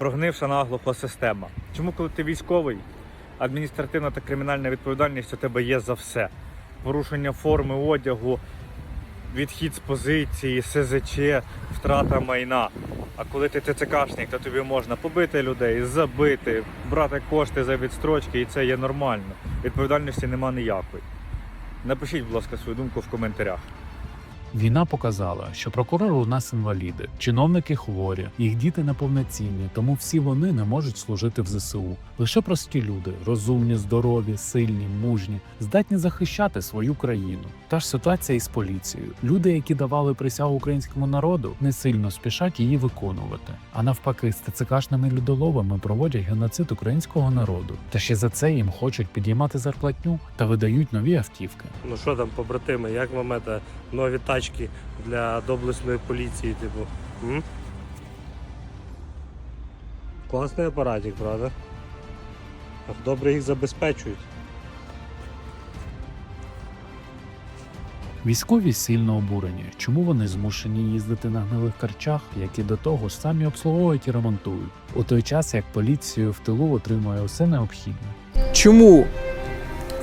Прогнивша наглухла система. Чому, коли ти військовий, адміністративна та кримінальна відповідальність у тебе є за все: порушення форми одягу, відхід з позиції, СЗЧ, втрата майна. А коли ти ТЦКшник, то тобі можна побити людей, забити, брати кошти за відстрочки, і це є нормально. Відповідальності нема ніякої. Напишіть, будь ласка, свою думку в коментарях. Війна показала, що прокурори у нас інваліди, чиновники хворі, їх діти неповноцінні, тому всі вони не можуть служити в ЗСУ. Лише прості люди, розумні, здорові, сильні, мужні, здатні захищати свою країну. Та ж ситуація із поліцією. Люди, які давали присягу українському народу, не сильно спішать її виконувати. А навпаки, з ТЦКшними людоловами проводять геноцид українського народу. Та ще за це їм хочуть підіймати зарплатню та видають нові автівки. Ну що там, побратими, як вам это, нові тачки для доблесної поліції, типу? М? Класний апаратик, правда? Так добре їх забезпечують. Військові сильно обурені, чому вони змушені їздити на гнилих карчах, які до того ж самі обслуговують і ремонтують, у той час як поліцію в тилу отримує усе необхідне. Чому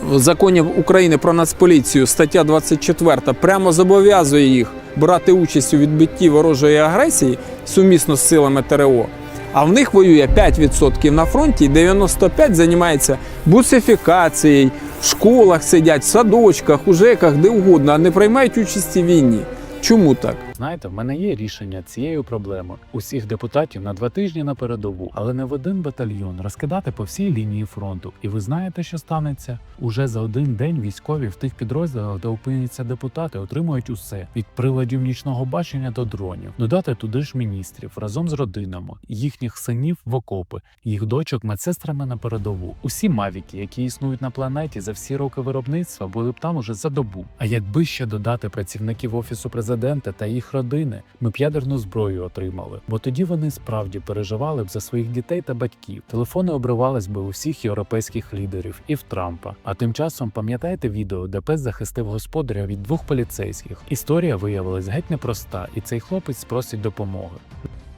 в законі України про нацполіцію стаття 24 прямо зобов'язує їх брати участь у відбитті ворожої агресії сумісно з силами ТРО? А в них воює 5% на фронті, і 95% займається бусифікацією, в школах сидять, в садочках, у ЖЕКах, де угодно, а не приймають участі в війні. Чому так? Знаєте, в мене є рішення цієї проблеми усіх депутатів на два тижні на передову, але не в один батальйон розкидати по всій лінії фронту. І ви знаєте, що станеться? Уже за один день військові в тих підрозділах, де опиняться депутати, отримують усе від приладів нічного бачення до дронів. Додати туди ж міністрів разом з родинами, їхніх синів в окопи, їх дочок медсестрами на передову. Усі мавіки, які існують на планеті за всі роки виробництва, були б там уже за добу. А якби ще додати працівників офісу президента та їх родини, ми б ядерну зброю отримали. Бо тоді вони справді переживали б за своїх дітей та батьків. Телефони обривались би у всіх європейських лідерів і в Трампа. А тим часом пам'ятаєте відео, де пес захистив господаря від двох поліцейських. Історія виявилась геть непроста, і цей хлопець просить допомоги.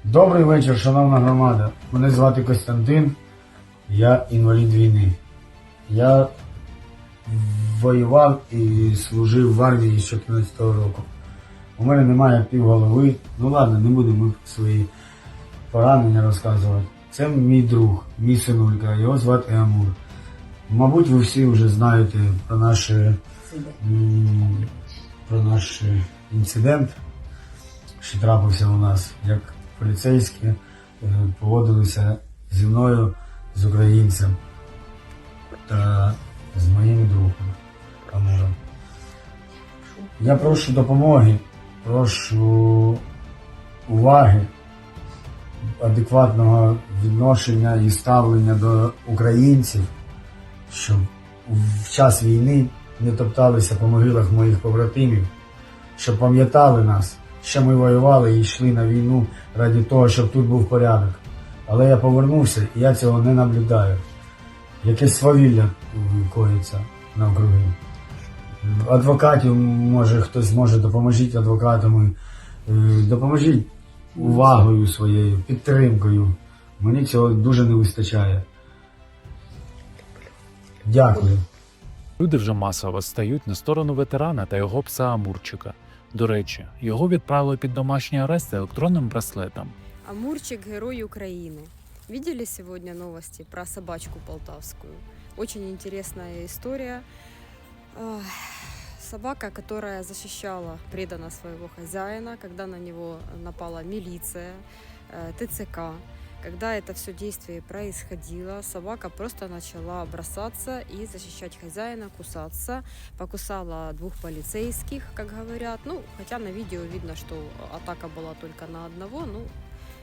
Добрий вечір, шановна громада. Мене звати Костянтин, я інвалід війни. Я воював і служив в армії з 14 року. У мене немає півголови. Ну ладно, не будемо свої поранення розказувати. Це мій друг, мій синулька, його звати Амур. Мабуть, ви всі вже знаєте про наш, про наш інцидент, що трапився у нас, як поліцейські е, поводилися зі мною, з українцем та з моїм другом Амуром. Я прошу допомоги, прошу уваги, адекватного відношення і ставлення до українців, щоб в час війни не топталися по могилах моїх побратимів, щоб пам'ятали нас, що ми воювали і йшли на війну ради того, щоб тут був порядок. Але я повернувся і я цього не наблюдаю. Якесь свавілля коїться навкруги. Адвокатів, може, хтось може допоможіть адвокатам. е, Допоможіть увагою своєю, підтримкою. Мені цього дуже не вистачає. Дякую. Люди вже масово стають на сторону ветерана та його пса Амурчика. До речі, його відправили під домашній арест електронним браслетом. Амурчик – герой Украины. Видели сегодня новости про собачку полтавскую? Очень интересная история. Собака, которая защищала преданно своего хозяина, когда на него напала милиция, э, ТЦК. Когда это все действие происходило, собака просто начала бросаться и защищать хозяина, кусаться. Покусала двух полицейских, как говорят. Ну, хотя на видео видно, что атака была только на одного. Ну,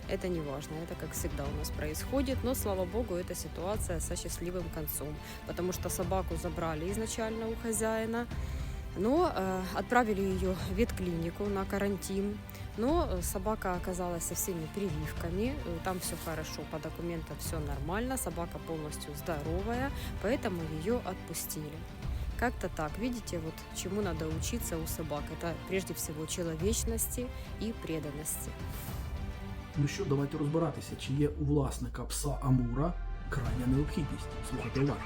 это не важно, это как всегда у нас происходит, но слава богу, эта ситуация со счастливым концом, потому что собаку забрали изначально у хозяина, но э, отправили ее в ветклинику на карантин, но э, собака оказалась со всеми прививками, э, там все хорошо, по документам все нормально, собака полностью здоровая, поэтому ее отпустили. Как-то так, видите, вот чему надо учиться у собак. Это прежде всего человечности и преданности. Ну що, давайте розбиратися, чи є у власника пса Амура крайня необхідність. Слухайте уважно.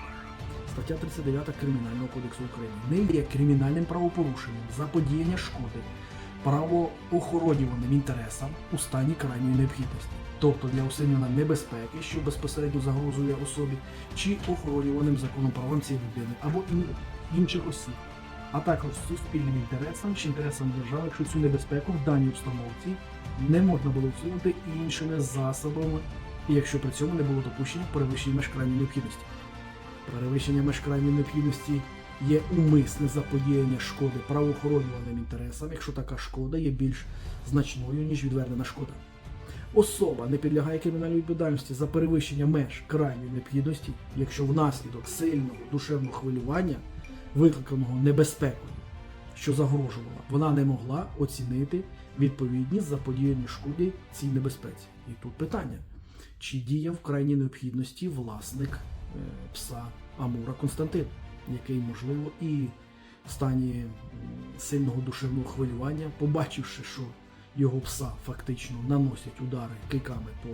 Стаття 39 Кримінального кодексу України не є кримінальним правопорушенням заподіяння шкоди правоохоронюваним інтересам у стані крайньої необхідності, тобто для усунення небезпеки, що безпосередньо загрозує особі, чи охоронюваним законом правам цієї людини або інших осіб, а також суспільним інтересам чи інтересам держави, якщо цю небезпеку в даній обстановці не можна було усунути іншими засобами, якщо при цьому не було допущення перевищення меж крайньої необхідності. Перевищення меж крайньої необхідності є умисне заподіяння шкоди правоохоронюваним інтересам, якщо така шкода є більш значною, ніж відвернена шкода. Особа не підлягає кримінальній відповідальності за перевищення меж крайньої необхідності, якщо внаслідок сильного душевного хвилювання, викликаного небезпекою, що загрожувала, вона не могла оцінити відповідність заподіяній шкоді цій небезпеці. І тут питання: чи діяв в крайній необхідності власник е, пса Амура Константин, який, можливо, і в стані сильного душевного хвилювання, побачивши, що його пса фактично наносять удари кийками по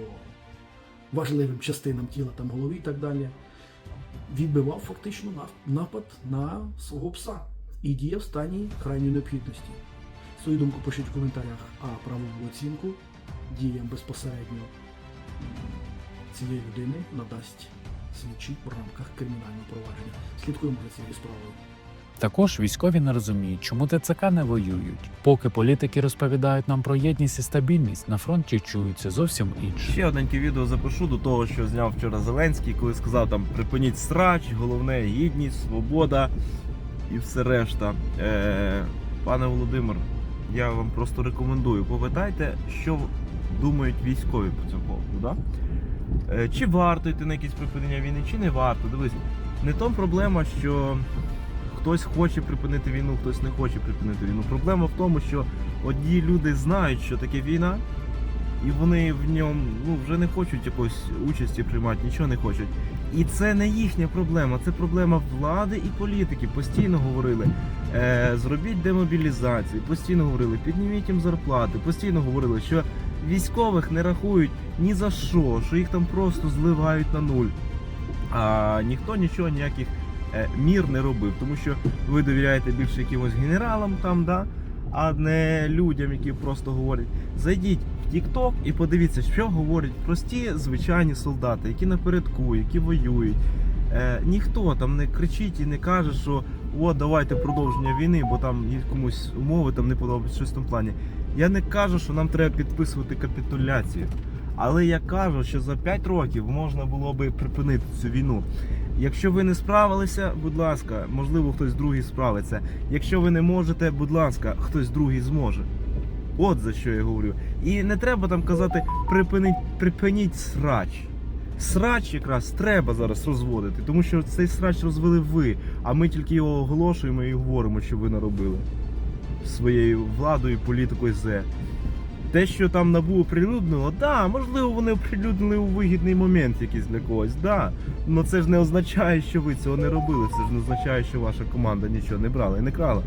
важливим частинам тіла, там голові і так далі, відбивав фактично напад на свого пса і діяв в стані крайньої необхідності. Свою думку пишіть в коментарях, а правову оцінку діям безпосередньо цієї людини надасть слідчий в рамках кримінального провадження. Слідкуємо за цією справою. Також військові не розуміють, чому ТЦК не воюють. Поки політики розповідають нам про єдність і стабільність, на фронті чуються зовсім інше. Ще одненьке відео запишу до того, що зняв вчора Зеленський, коли сказав там припиніть срач, головне гідність, свобода і все решта. Е, пане Володимир, я вам просто рекомендую, попитайте, що думають військові по цьому поводу. Да? Е, чи варто йти на якісь припинення війни, чи не варто. Дивись, не том проблема, що хтось хоче припинити війну, хтось не хоче припинити війну. Проблема в тому, що одні люди знають, що таке війна, і вони в ньому ну, вже не хочуть якоїсь участі приймати, нічого не хочуть. І це не їхня проблема, це проблема влади і політики. Постійно говорили, е, зробіть демобілізацію, постійно говорили, підніміть їм зарплати, постійно говорили, що військових не рахують ні за що, що їх там просто зливають на нуль. А ніхто нічого ніяких мір не робив, тому що ви довіряєте більше якимось генералам там, да? а не людям, які просто говорять. Зайдіть в TikTok і подивіться, що говорять прості звичайні солдати, які напередку, які воюють. Е, ніхто там не кричить і не каже, що о, давайте продовження війни, бо там комусь умови там не подобаються щось в тому плані. Я не кажу, що нам треба підписувати капітуляцію. Але я кажу, що за 5 років можна було би припинити цю війну. Якщо ви не справилися, будь ласка, можливо, хтось другий справиться. Якщо ви не можете, будь ласка, хтось другий зможе. От за що я говорю. І не треба там казати припиніть, припиніть срач. Срач якраз треба зараз розводити, тому що цей срач розвели ви, а ми тільки його оголошуємо і говоримо, що ви наробили своєю владою, політикою З. Те, що там набу оприлюднило, да, можливо, вони оприлюднили у вигідний момент якийсь для когось, да. Але це ж не означає, що ви цього не робили. Це ж не означає, що ваша команда нічого не брала і не крала.